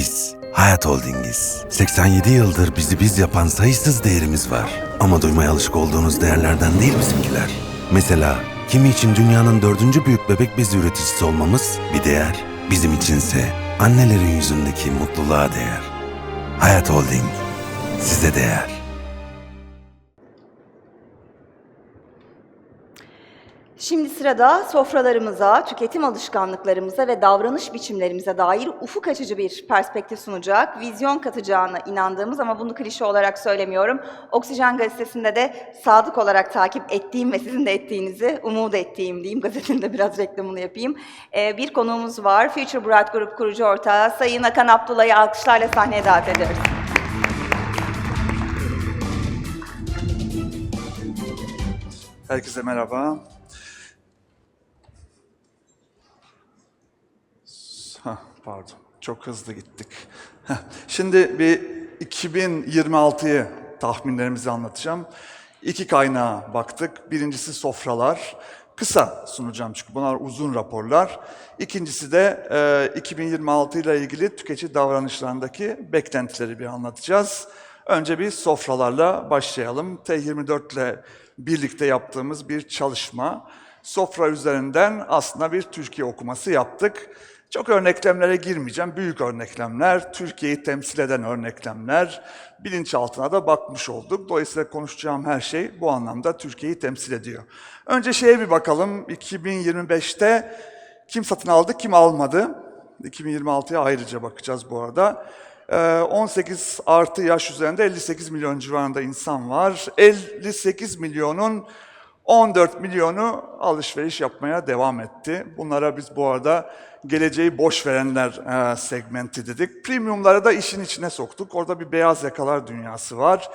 Biz Hayat Holding'iz. 87 yıldır bizi biz yapan sayısız değerimiz var. Ama duymaya alışık olduğunuz değerlerden değil bizimkiler. Mesela kimi için dünyanın dördüncü büyük bebek bezi üreticisi olmamız bir değer. Bizim içinse annelerin yüzündeki mutluluğa değer. Hayat Holding size değer. Şimdi sırada sofralarımıza, tüketim alışkanlıklarımıza ve davranış biçimlerimize dair ufuk açıcı bir perspektif sunacak, vizyon katacağına inandığımız ama bunu klişe olarak söylemiyorum. Oksijen gazetesinde de sadık olarak takip ettiğim ve sizin de ettiğinizi umut ettiğim diyeyim. Gazetenin de biraz reklamını yapayım. Ee, bir konuğumuz var. Future Bright Group kurucu ortağı Sayın Akan Abdullah'ı alkışlarla sahneye davet ediyoruz. Herkese merhaba. Pardon, çok hızlı gittik. Şimdi bir 2026'yı tahminlerimizi anlatacağım. İki kaynağa baktık. Birincisi sofralar. Kısa sunacağım çünkü bunlar uzun raporlar. İkincisi de e, 2026 ile ilgili tüketici davranışlarındaki beklentileri bir anlatacağız. Önce bir sofralarla başlayalım. T24 ile birlikte yaptığımız bir çalışma. Sofra üzerinden aslında bir Türkiye okuması yaptık. Çok örneklemlere girmeyeceğim. Büyük örneklemler, Türkiye'yi temsil eden örneklemler, bilinçaltına da bakmış olduk. Dolayısıyla konuşacağım her şey bu anlamda Türkiye'yi temsil ediyor. Önce şeye bir bakalım. 2025'te kim satın aldı, kim almadı? 2026'ya ayrıca bakacağız bu arada. Ee, 18 artı yaş üzerinde 58 milyon civarında insan var. 58 milyonun 14 milyonu alışveriş yapmaya devam etti. Bunlara biz bu arada geleceği boş verenler e, segmenti dedik. Premiumları da işin içine soktuk. Orada bir beyaz yakalar dünyası var.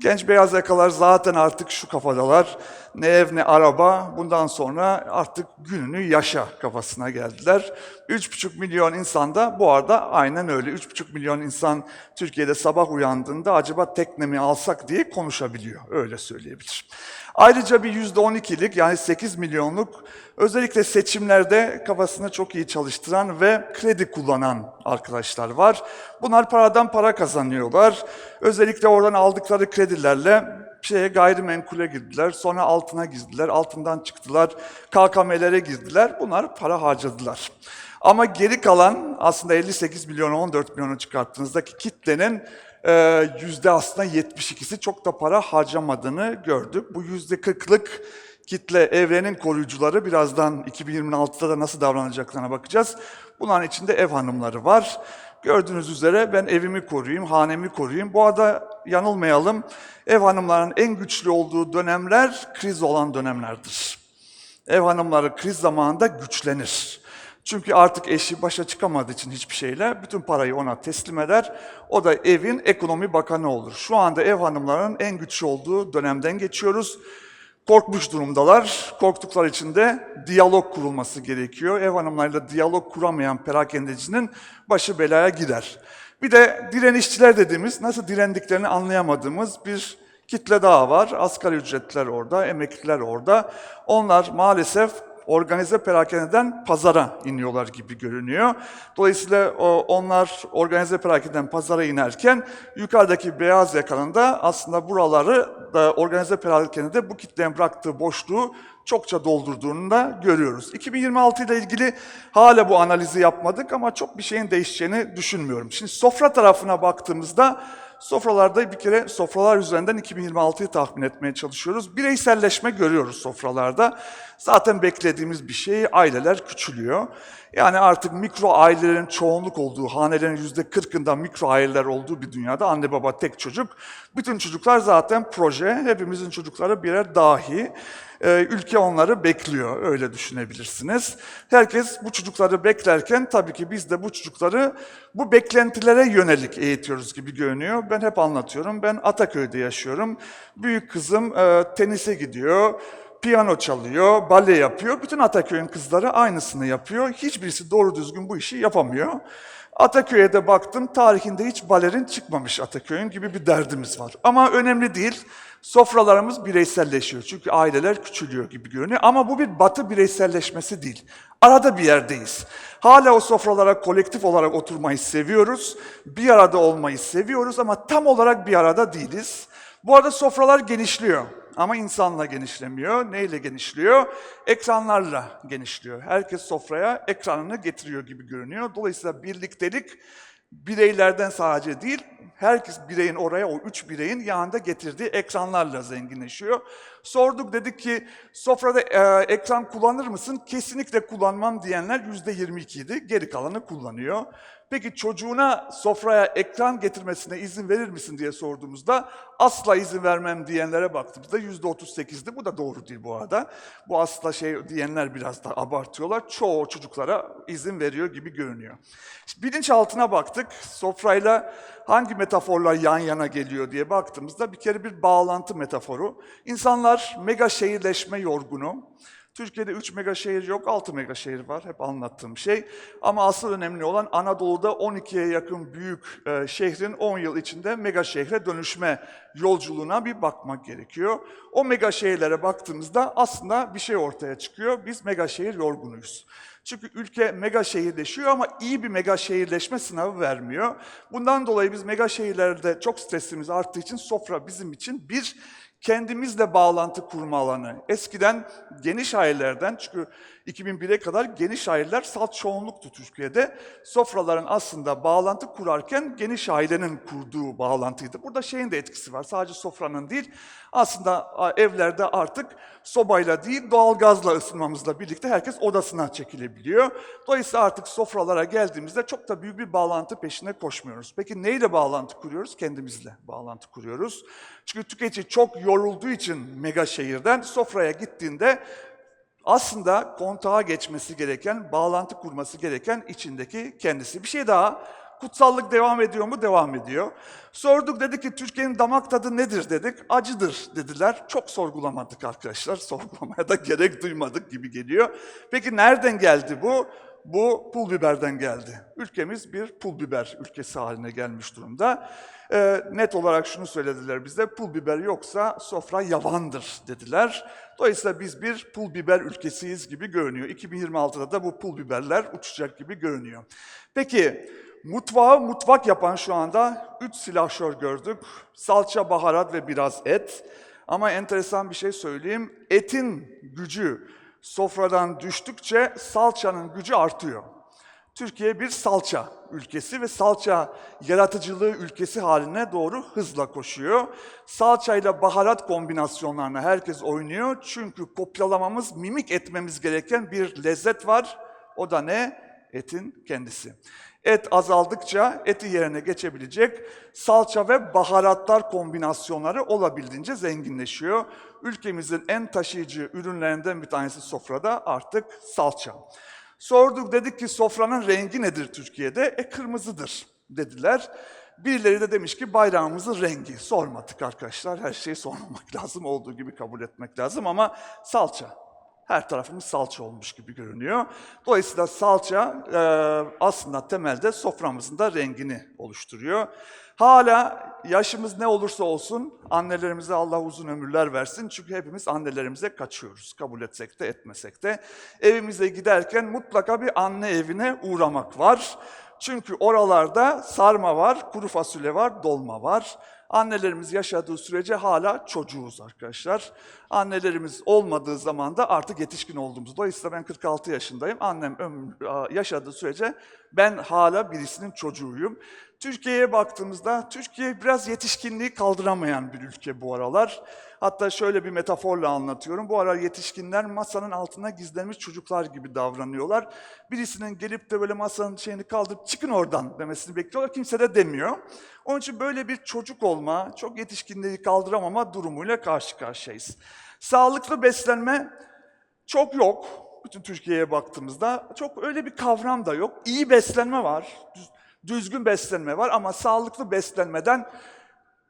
Genç beyaz yakalar zaten artık şu kafadalar. Ne ev ne araba. Bundan sonra artık gününü yaşa kafasına geldiler. 3,5 milyon insan da bu arada aynen öyle. 3,5 milyon insan Türkiye'de sabah uyandığında acaba tekne mi alsak diye konuşabiliyor. Öyle söyleyebilirim. Ayrıca bir %12'lik yani 8 milyonluk özellikle seçimlerde kafasını çok iyi çalıştıran ve kredi kullanan arkadaşlar var. Bunlar paradan para kazanıyorlar. Özellikle oradan aldıkları kredilerle şeye gayrimenkule girdiler, sonra altına girdiler, altından çıktılar, KKM'lere girdiler. Bunlar para harcadılar. Ama geri kalan aslında 58 milyonu 14 milyonu çıkarttığınızdaki kitlenin e, yüzde aslında 72'si çok da para harcamadığını gördük. Bu yüzde 40'lık kitle evrenin koruyucuları birazdan 2026'da da nasıl davranacaklarına bakacağız. Bunların içinde ev hanımları var. Gördüğünüz üzere ben evimi koruyayım, hanemi koruyayım. Bu arada yanılmayalım, ev hanımlarının en güçlü olduğu dönemler kriz olan dönemlerdir. Ev hanımları kriz zamanında güçlenir. Çünkü artık eşi başa çıkamadığı için hiçbir şeyle bütün parayı ona teslim eder. O da evin ekonomi bakanı olur. Şu anda ev hanımlarının en güçlü olduğu dönemden geçiyoruz. Korkmuş durumdalar. Korktuklar için de diyalog kurulması gerekiyor. Ev hanımlarıyla diyalog kuramayan perakendecinin başı belaya gider. Bir de direnişçiler dediğimiz, nasıl direndiklerini anlayamadığımız bir kitle daha var. Asgari ücretler orada, emekliler orada. Onlar maalesef organize perakendeden pazara iniyorlar gibi görünüyor. Dolayısıyla o, onlar organize perakendeden pazara inerken yukarıdaki beyaz yakanın da aslında buraları da organize perakendede bu kitlenin bıraktığı boşluğu çokça doldurduğunu da görüyoruz. 2026 ile ilgili hala bu analizi yapmadık ama çok bir şeyin değişeceğini düşünmüyorum. Şimdi sofra tarafına baktığımızda Sofralarda bir kere sofralar üzerinden 2026'yı tahmin etmeye çalışıyoruz. Bireyselleşme görüyoruz sofralarda. Zaten beklediğimiz bir şey, aileler küçülüyor. Yani artık mikro ailelerin çoğunluk olduğu, hanelerin yüzde 40'ında mikro aileler olduğu bir dünyada anne baba tek çocuk. Bütün çocuklar zaten proje, hepimizin çocukları birer dahi. Ee, ülke onları bekliyor, öyle düşünebilirsiniz. Herkes bu çocukları beklerken tabii ki biz de bu çocukları bu beklentilere yönelik eğitiyoruz gibi görünüyor. Ben hep anlatıyorum, ben Ataköy'de yaşıyorum. Büyük kızım e, tenise gidiyor, piyano çalıyor, bale yapıyor. Bütün Ataköy'ün kızları aynısını yapıyor. Hiçbirisi doğru düzgün bu işi yapamıyor. Ataköy'e de baktım, tarihinde hiç balerin çıkmamış Ataköy'ün gibi bir derdimiz var. Ama önemli değil, sofralarımız bireyselleşiyor. Çünkü aileler küçülüyor gibi görünüyor. Ama bu bir batı bireyselleşmesi değil. Arada bir yerdeyiz. Hala o sofralara kolektif olarak oturmayı seviyoruz. Bir arada olmayı seviyoruz ama tam olarak bir arada değiliz. Bu arada sofralar genişliyor. Ama insanla genişlemiyor. Neyle genişliyor? Ekranlarla genişliyor. Herkes sofraya ekranını getiriyor gibi görünüyor. Dolayısıyla birliktelik bireylerden sadece değil, herkes bireyin oraya, o üç bireyin yanında getirdiği ekranlarla zenginleşiyor. Sorduk dedik ki sofrada e, ekran kullanır mısın? Kesinlikle kullanmam diyenler yüzde 22 idi. Geri kalanı kullanıyor. Peki çocuğuna sofraya ekran getirmesine izin verir misin diye sorduğumuzda asla izin vermem diyenlere baktığımızda yüzde 38'di. Bu da doğru değil bu arada. Bu asla şey diyenler biraz da abartıyorlar. Çoğu çocuklara izin veriyor gibi görünüyor. İşte bilinçaltına baktık. Sofrayla hangi metaforlar yan yana geliyor diye baktığımızda bir kere bir bağlantı metaforu. İnsanlar mega şehirleşme yorgunu. Türkiye'de 3 mega şehir yok, 6 mega şehir var. Hep anlattığım şey. Ama asıl önemli olan Anadolu'da 12'ye yakın büyük e, şehrin 10 yıl içinde mega şehre dönüşme yolculuğuna bir bakmak gerekiyor. O mega şehirlere baktığımızda aslında bir şey ortaya çıkıyor. Biz mega şehir yorgunuyuz. Çünkü ülke mega şehirleşiyor ama iyi bir mega şehirleşme sınavı vermiyor. Bundan dolayı biz mega şehirlerde çok stresimiz arttığı için sofra bizim için bir kendimizle bağlantı kurma alanı. Eskiden geniş ailelerden çünkü 2001'e kadar geniş aileler salt çoğunluktu Türkiye'de. Sofraların aslında bağlantı kurarken geniş ailenin kurduğu bağlantıydı. Burada şeyin de etkisi var. Sadece sofranın değil. Aslında evlerde artık sobayla değil doğalgazla ısınmamızla birlikte herkes odasına çekilebiliyor. Dolayısıyla artık sofralara geldiğimizde çok da büyük bir bağlantı peşine koşmuyoruz. Peki neyle bağlantı kuruyoruz? Kendimizle bağlantı kuruyoruz. Çünkü tüketici çok yorulduğu için mega şehirden sofraya gittiğinde aslında kontağa geçmesi gereken, bağlantı kurması gereken içindeki kendisi. Bir şey daha, kutsallık devam ediyor mu? Devam ediyor. Sorduk dedik ki Türkiye'nin damak tadı nedir dedik. Acıdır dediler. Çok sorgulamadık arkadaşlar. Sorgulamaya da gerek duymadık gibi geliyor. Peki nereden geldi bu? Bu pul biberden geldi. Ülkemiz bir pul biber ülkesi haline gelmiş durumda. Ee, net olarak şunu söylediler bize, pul biber yoksa sofra yavandır dediler. Dolayısıyla biz bir pul biber ülkesiyiz gibi görünüyor. 2026'da da bu pul biberler uçacak gibi görünüyor. Peki mutfağı mutfak yapan şu anda üç silahşör gördük. Salça, baharat ve biraz et. Ama enteresan bir şey söyleyeyim. Etin gücü sofradan düştükçe salçanın gücü artıyor. Türkiye bir salça ülkesi ve salça yaratıcılığı ülkesi haline doğru hızla koşuyor. Salçayla baharat kombinasyonlarına herkes oynuyor. Çünkü kopyalamamız, mimik etmemiz gereken bir lezzet var. O da ne? Etin kendisi. Et azaldıkça eti yerine geçebilecek salça ve baharatlar kombinasyonları olabildiğince zenginleşiyor. Ülkemizin en taşıyıcı ürünlerinden bir tanesi sofrada artık salça. Sorduk dedik ki sofranın rengi nedir Türkiye'de? E kırmızıdır dediler. Birileri de demiş ki bayrağımızın rengi. Sormadık arkadaşlar. Her şeyi sormamak lazım. Olduğu gibi kabul etmek lazım ama salça. Her tarafımız salça olmuş gibi görünüyor. Dolayısıyla salça e, aslında temelde soframızın da rengini oluşturuyor. Hala yaşımız ne olursa olsun annelerimize Allah uzun ömürler versin. Çünkü hepimiz annelerimize kaçıyoruz. Kabul etsek de etmesek de. Evimize giderken mutlaka bir anne evine uğramak var. Çünkü oralarda sarma var, kuru fasulye var, dolma var. Annelerimiz yaşadığı sürece hala çocuğuz arkadaşlar. Annelerimiz olmadığı zaman da artık yetişkin olduğumuz. Dolayısıyla ben 46 yaşındayım. Annem ömür, yaşadığı sürece ben hala birisinin çocuğuyum. Türkiye'ye baktığımızda Türkiye biraz yetişkinliği kaldıramayan bir ülke bu aralar. Hatta şöyle bir metaforla anlatıyorum. Bu aralar yetişkinler masanın altına gizlenmiş çocuklar gibi davranıyorlar. Birisinin gelip de böyle masanın şeyini kaldırıp çıkın oradan demesini bekliyorlar. Kimse de demiyor. Onun için böyle bir çocuk olma, çok yetişkinliği kaldıramama durumuyla karşı karşıyayız. Sağlıklı beslenme çok yok. Bütün Türkiye'ye baktığımızda çok öyle bir kavram da yok. İyi beslenme var, düzgün beslenme var ama sağlıklı beslenmeden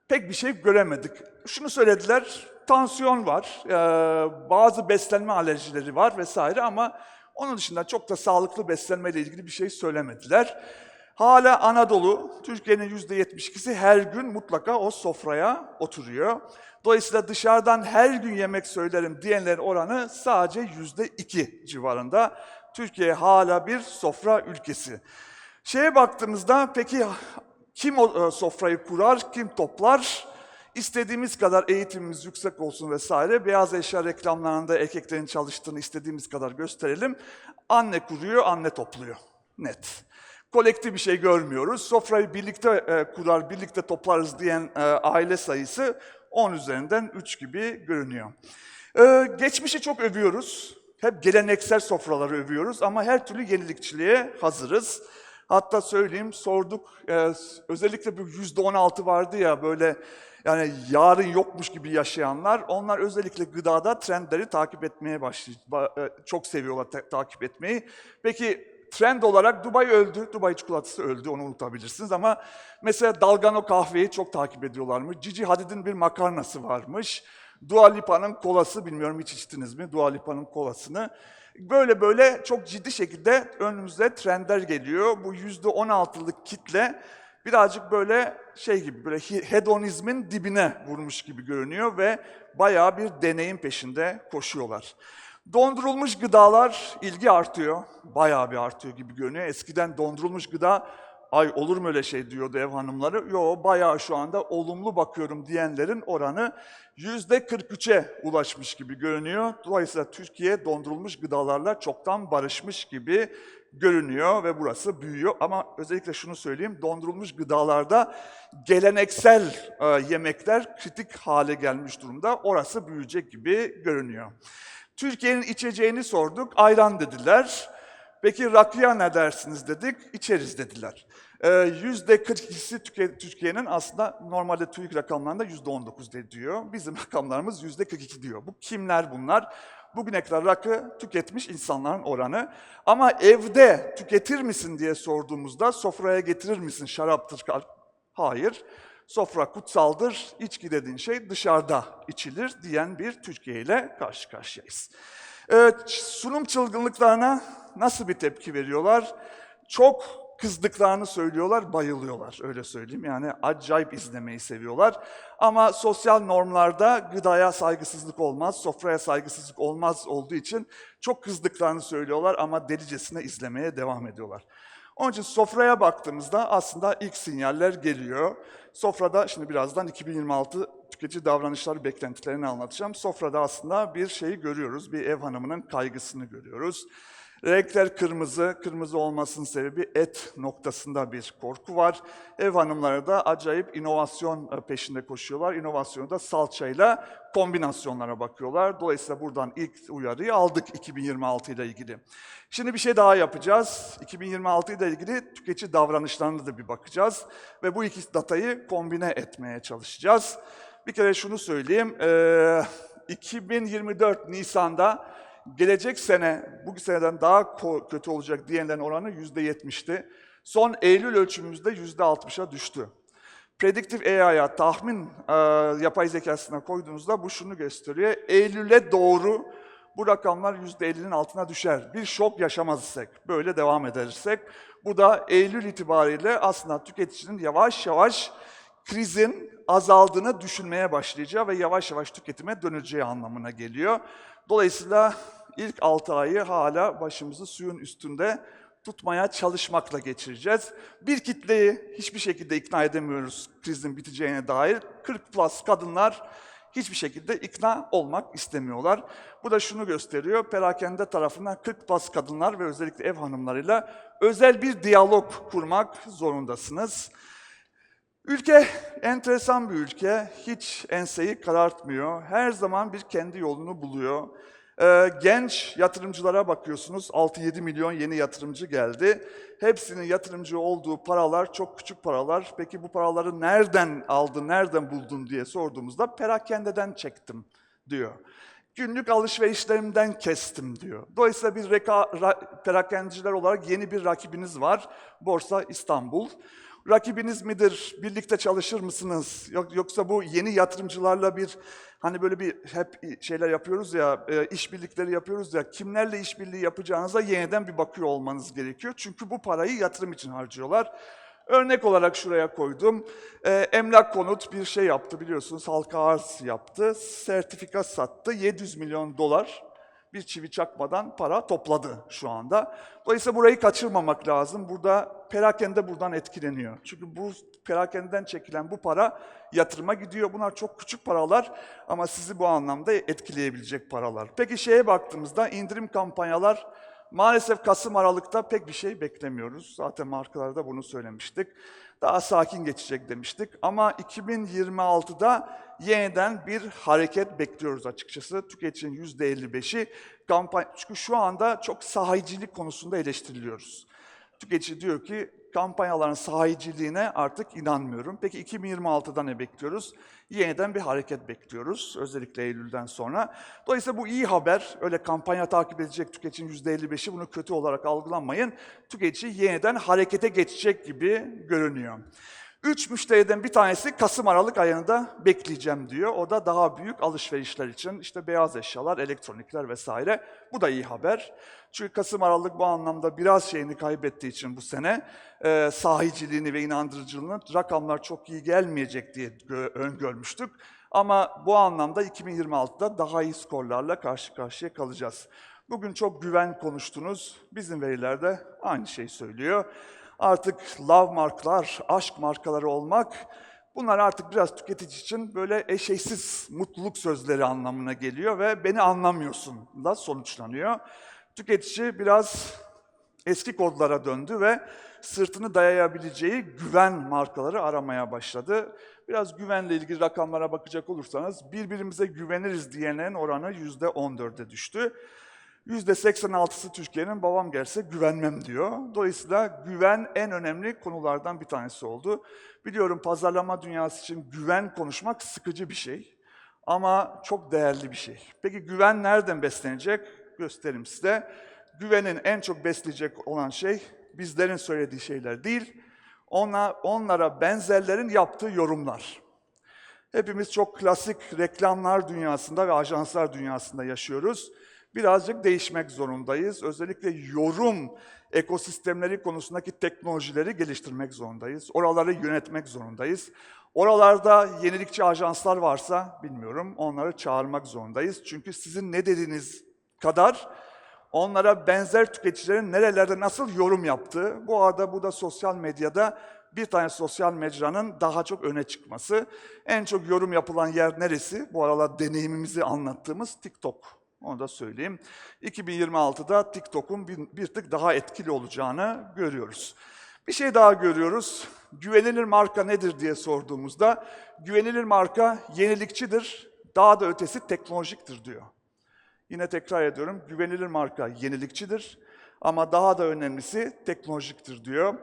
pek bir şey göremedik. Şunu söylediler, tansiyon var, eee, bazı beslenme alerjileri var vesaire ama onun dışında çok da sağlıklı beslenmeyle ilgili bir şey söylemediler. Hala Anadolu, Türkiye'nin yüzde 72'si her gün mutlaka o sofraya oturuyor. Dolayısıyla dışarıdan her gün yemek söylerim diyenlerin oranı sadece yüzde iki civarında. Türkiye hala bir sofra ülkesi. Şeye baktığımızda peki kim o e, sofrayı kurar, kim toplar? İstediğimiz kadar eğitimimiz yüksek olsun vesaire. Beyaz eşya reklamlarında erkeklerin çalıştığını istediğimiz kadar gösterelim. Anne kuruyor, anne topluyor. Net. Kolektif bir şey görmüyoruz. Sofrayı birlikte e, kurar, birlikte toplarız diyen e, aile sayısı 10 üzerinden 3 gibi görünüyor. Geçmişi çok övüyoruz. Hep geleneksel sofraları övüyoruz ama her türlü yenilikçiliğe hazırız. Hatta söyleyeyim sorduk e, özellikle bu yüzde on altı vardı ya böyle yani yarın yokmuş gibi yaşayanlar onlar özellikle gıdada trendleri takip etmeye başlıyor. Çok seviyorlar ta- takip etmeyi. Peki trend olarak Dubai öldü. Dubai çikolatası öldü onu unutabilirsiniz ama mesela Dalgano kahveyi çok takip ediyorlarmış. Gigi Hadid'in bir makarnası varmış. Dua Lipa'nın kolası bilmiyorum hiç içtiniz mi Dua Lipa'nın kolasını. Böyle böyle çok ciddi şekilde önümüze trendler geliyor. Bu yüzde on altılık kitle birazcık böyle şey gibi böyle hedonizmin dibine vurmuş gibi görünüyor ve bayağı bir deneyim peşinde koşuyorlar. Dondurulmuş gıdalar ilgi artıyor. Bayağı bir artıyor gibi görünüyor. Eskiden dondurulmuş gıda ay olur mu öyle şey diyordu ev hanımları. Yo bayağı şu anda olumlu bakıyorum diyenlerin oranı yüzde 43'e ulaşmış gibi görünüyor. Dolayısıyla Türkiye dondurulmuş gıdalarla çoktan barışmış gibi görünüyor ve burası büyüyor. Ama özellikle şunu söyleyeyim, dondurulmuş gıdalarda geleneksel e, yemekler kritik hale gelmiş durumda. Orası büyüyecek gibi görünüyor. Türkiye'nin içeceğini sorduk, ayran dediler. Peki rakıya ne dersiniz dedik, içeriz dediler. Ee, Yüzde 42'si Türkiye- Türkiye'nin aslında normalde TÜİK rakamlarında yüzde 19 de diyor. Bizim rakamlarımız yüzde 42 diyor. Bu kimler bunlar? Bugüne kadar rakı tüketmiş insanların oranı. Ama evde tüketir misin diye sorduğumuzda sofraya getirir misin şaraptır? Hayır. Sofra kutsaldır, içki dediğin şey dışarıda içilir diyen bir Türkiye ile karşı karşıyayız. Ee, sunum çılgınlıklarına nasıl bir tepki veriyorlar? Çok kızdıklarını söylüyorlar, bayılıyorlar öyle söyleyeyim. Yani acayip izlemeyi seviyorlar. Ama sosyal normlarda gıdaya saygısızlık olmaz, sofraya saygısızlık olmaz olduğu için çok kızdıklarını söylüyorlar ama delicesine izlemeye devam ediyorlar. Onun için sofraya baktığımızda aslında ilk sinyaller geliyor. Sofrada şimdi birazdan 2026 tüketici davranışları beklentilerini anlatacağım. Sofrada aslında bir şeyi görüyoruz, bir ev hanımının kaygısını görüyoruz. Renkler kırmızı, kırmızı olmasının sebebi et noktasında bir korku var. Ev hanımları da acayip inovasyon e, peşinde koşuyorlar. İnovasyonu da salçayla kombinasyonlara bakıyorlar. Dolayısıyla buradan ilk uyarıyı aldık 2026 ile ilgili. Şimdi bir şey daha yapacağız. 2026 ile ilgili tüketici davranışlarına da bir bakacağız. Ve bu iki datayı kombine etmeye çalışacağız. Bir kere şunu söyleyeyim. eee, 2024 Nisan'da gelecek sene bu seneden daha kötü olacak diyenlerin oranı %70'ti. Son Eylül ölçümümüzde %60'a düştü. Predictive AI'ya tahmin e, yapay zekasına koyduğunuzda bu şunu gösteriyor. Eylül'e doğru bu rakamlar %50'nin altına düşer. Bir şok yaşamazsak, böyle devam edersek. Bu da Eylül itibariyle aslında tüketicinin yavaş yavaş krizin azaldığını düşünmeye başlayacağı ve yavaş yavaş tüketime döneceği anlamına geliyor. Dolayısıyla ilk 6 ayı hala başımızı suyun üstünde tutmaya çalışmakla geçireceğiz. Bir kitleyi hiçbir şekilde ikna edemiyoruz krizin biteceğine dair. 40 plus kadınlar hiçbir şekilde ikna olmak istemiyorlar. Bu da şunu gösteriyor, perakende tarafından 40 plus kadınlar ve özellikle ev hanımlarıyla özel bir diyalog kurmak zorundasınız. Ülke enteresan bir ülke. Hiç enseyi karartmıyor. Her zaman bir kendi yolunu buluyor. Ee, genç yatırımcılara bakıyorsunuz. 6-7 milyon yeni yatırımcı geldi. Hepsinin yatırımcı olduğu paralar çok küçük paralar. Peki bu paraları nereden aldın, nereden buldun diye sorduğumuzda perakendeden çektim diyor. Günlük alışverişlerimden kestim diyor. Dolayısıyla bir reka, ra, perakendiciler olarak yeni bir rakibiniz var. Borsa İstanbul. Rakibiniz midir? Birlikte çalışır mısınız? Yok, yoksa bu yeni yatırımcılarla bir hani böyle bir hep şeyler yapıyoruz ya, e, işbirlikleri yapıyoruz ya. Kimlerle işbirliği yapacağınıza yeniden bir bakıyor olmanız gerekiyor. Çünkü bu parayı yatırım için harcıyorlar. Örnek olarak şuraya koydum. Ee, emlak konut bir şey yaptı biliyorsunuz. Halka arz yaptı. Sertifika sattı. 700 milyon dolar bir çivi çakmadan para topladı şu anda. Dolayısıyla burayı kaçırmamak lazım. Burada perakende buradan etkileniyor. Çünkü bu perakendeden çekilen bu para yatırıma gidiyor. Bunlar çok küçük paralar ama sizi bu anlamda etkileyebilecek paralar. Peki şeye baktığımızda indirim kampanyalar Maalesef Kasım Aralık'ta pek bir şey beklemiyoruz. Zaten markalarda bunu söylemiştik. Daha sakin geçecek demiştik. Ama 2026'da yeniden bir hareket bekliyoruz açıkçası. Tüketicinin %55'i kampanya... Çünkü şu anda çok sahicilik konusunda eleştiriliyoruz. Tüketici diyor ki kampanyaların sahiciliğine artık inanmıyorum. Peki 2026'da ne bekliyoruz? Yeniden bir hareket bekliyoruz. Özellikle Eylül'den sonra. Dolayısıyla bu iyi haber. Öyle kampanya takip edecek tüketicinin %55'i bunu kötü olarak algılanmayın. Tüketici yeniden harekete geçecek gibi görünüyor. Üç müşteriden bir tanesi Kasım Aralık ayında bekleyeceğim diyor. O da daha büyük alışverişler için işte beyaz eşyalar, elektronikler vesaire. Bu da iyi haber. Çünkü Kasım Aralık bu anlamda biraz şeyini kaybettiği için bu sene e, sahiciliğini ve inandırıcılığını rakamlar çok iyi gelmeyecek diye gö- öngörmüştük. Ama bu anlamda 2026'da daha iyi skorlarla karşı karşıya kalacağız. Bugün çok güven konuştunuz. Bizim verilerde aynı şeyi söylüyor. Artık love marklar, aşk markaları olmak bunlar artık biraz tüketici için böyle eşeğsiz mutluluk sözleri anlamına geliyor ve beni anlamıyorsun da sonuçlanıyor. Tüketici biraz eski kodlara döndü ve sırtını dayayabileceği güven markaları aramaya başladı. Biraz güvenle ilgili rakamlara bakacak olursanız birbirimize güveniriz diyenlerin oranı %14'e düştü. %86'sı Türkiye'nin babam gelse güvenmem diyor. Dolayısıyla güven en önemli konulardan bir tanesi oldu. Biliyorum pazarlama dünyası için güven konuşmak sıkıcı bir şey. Ama çok değerli bir şey. Peki güven nereden beslenecek? Göstereyim size. Güvenin en çok besleyecek olan şey bizlerin söylediği şeyler değil, ona, onlara benzerlerin yaptığı yorumlar. Hepimiz çok klasik reklamlar dünyasında ve ajanslar dünyasında yaşıyoruz. Birazcık değişmek zorundayız. Özellikle yorum ekosistemleri konusundaki teknolojileri geliştirmek zorundayız. Oraları yönetmek zorundayız. Oralarda yenilikçi ajanslar varsa bilmiyorum onları çağırmak zorundayız. Çünkü sizin ne dediğiniz kadar onlara benzer tüketicilerin nerelerde nasıl yorum yaptığı, bu arada bu da sosyal medyada bir tane sosyal mecranın daha çok öne çıkması. En çok yorum yapılan yer neresi? Bu aralar deneyimimizi anlattığımız TikTok. Onu da söyleyeyim. 2026'da TikTok'un bir, bir tık daha etkili olacağını görüyoruz. Bir şey daha görüyoruz. Güvenilir marka nedir diye sorduğumuzda, güvenilir marka yenilikçidir, daha da ötesi teknolojiktir diyor. Yine tekrar ediyorum, güvenilir marka yenilikçidir ama daha da önemlisi teknolojiktir diyor.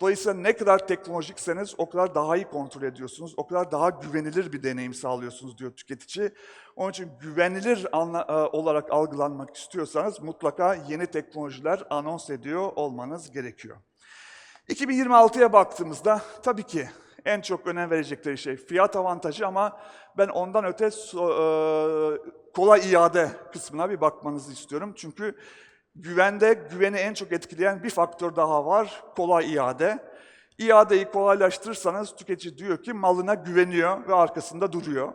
Dolayısıyla ne kadar teknolojikseniz o kadar daha iyi kontrol ediyorsunuz, o kadar daha güvenilir bir deneyim sağlıyorsunuz diyor tüketici. Onun için güvenilir e, olarak algılanmak istiyorsanız mutlaka yeni teknolojiler anons ediyor olmanız gerekiyor. 2026'ya baktığımızda tabii ki en çok önem verecekleri şey fiyat avantajı ama ben ondan öte so- e, kolay iade kısmına bir bakmanızı istiyorum. Çünkü güvende güveni en çok etkileyen bir faktör daha var, kolay iade. İadeyi kolaylaştırırsanız tüketici diyor ki malına güveniyor ve arkasında duruyor.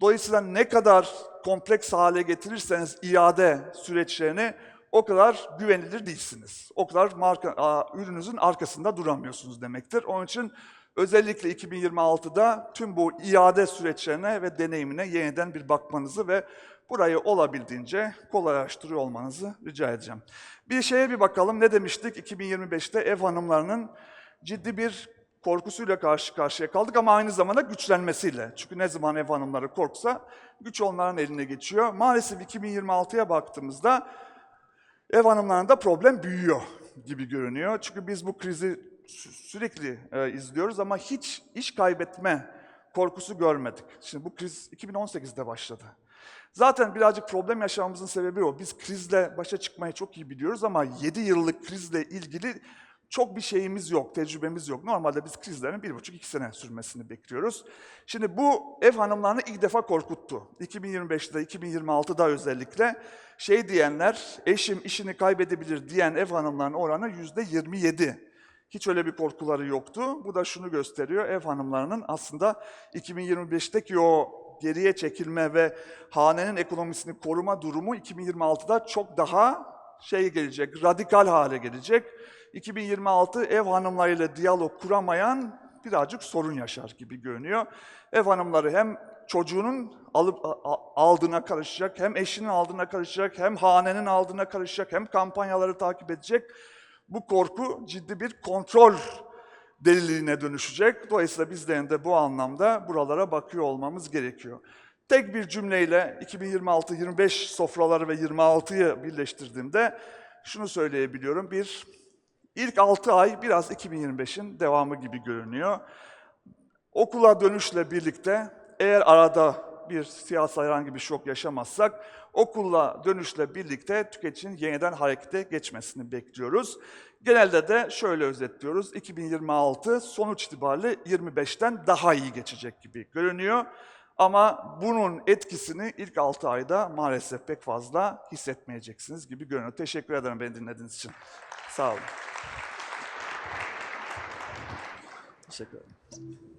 Dolayısıyla ne kadar kompleks hale getirirseniz iade süreçlerini o kadar güvenilir değilsiniz. O kadar marka, a, ürününüzün arkasında duramıyorsunuz demektir. Onun için özellikle 2026'da tüm bu iade süreçlerine ve deneyimine yeniden bir bakmanızı ve burayı olabildiğince kolaylaştırıyor olmanızı rica edeceğim. Bir şeye bir bakalım. Ne demiştik? 2025'te ev hanımlarının ciddi bir korkusuyla karşı karşıya kaldık ama aynı zamanda güçlenmesiyle. Çünkü ne zaman ev hanımları korksa güç onların eline geçiyor. Maalesef 2026'ya baktığımızda ev hanımlarında problem büyüyor gibi görünüyor. Çünkü biz bu krizi sü- sürekli e, izliyoruz ama hiç iş kaybetme korkusu görmedik. Şimdi bu kriz 2018'de başladı. Zaten birazcık problem yaşamamızın sebebi o. Biz krizle başa çıkmayı çok iyi biliyoruz ama 7 yıllık krizle ilgili çok bir şeyimiz yok, tecrübemiz yok. Normalde biz krizlerin bir buçuk iki sene sürmesini bekliyoruz. Şimdi bu ev hanımlarını ilk defa korkuttu. 2025'te, 2026'da özellikle şey diyenler, eşim işini kaybedebilir diyen ev hanımlarının oranı yüzde 27. Hiç öyle bir korkuları yoktu. Bu da şunu gösteriyor, ev hanımlarının aslında 2025'teki o geriye çekilme ve hanenin ekonomisini koruma durumu 2026'da çok daha şey gelecek, radikal hale gelecek. 2026 ev hanımlarıyla diyalog kuramayan birazcık sorun yaşar gibi görünüyor. Ev hanımları hem çocuğunun alıp aldığına karışacak, hem eşinin aldığına karışacak, hem hanenin aldığına karışacak, hem kampanyaları takip edecek. Bu korku ciddi bir kontrol deliliğine dönüşecek. Dolayısıyla bizlerin de bu anlamda buralara bakıyor olmamız gerekiyor. Tek bir cümleyle 2026-25 sofraları ve 26'yı birleştirdiğimde şunu söyleyebiliyorum. Bir, ilk 6 ay biraz 2025'in devamı gibi görünüyor. Okula dönüşle birlikte eğer arada bir siyasal herhangi bir şok yaşamazsak okulla dönüşle birlikte tüketicinin yeniden harekete geçmesini bekliyoruz. Genelde de şöyle özetliyoruz. 2026 sonuç itibariyle 25'ten daha iyi geçecek gibi görünüyor. Ama bunun etkisini ilk 6 ayda maalesef pek fazla hissetmeyeceksiniz gibi görünüyor. Teşekkür ederim beni dinlediğiniz için. Sağ olun. Teşekkür ederim.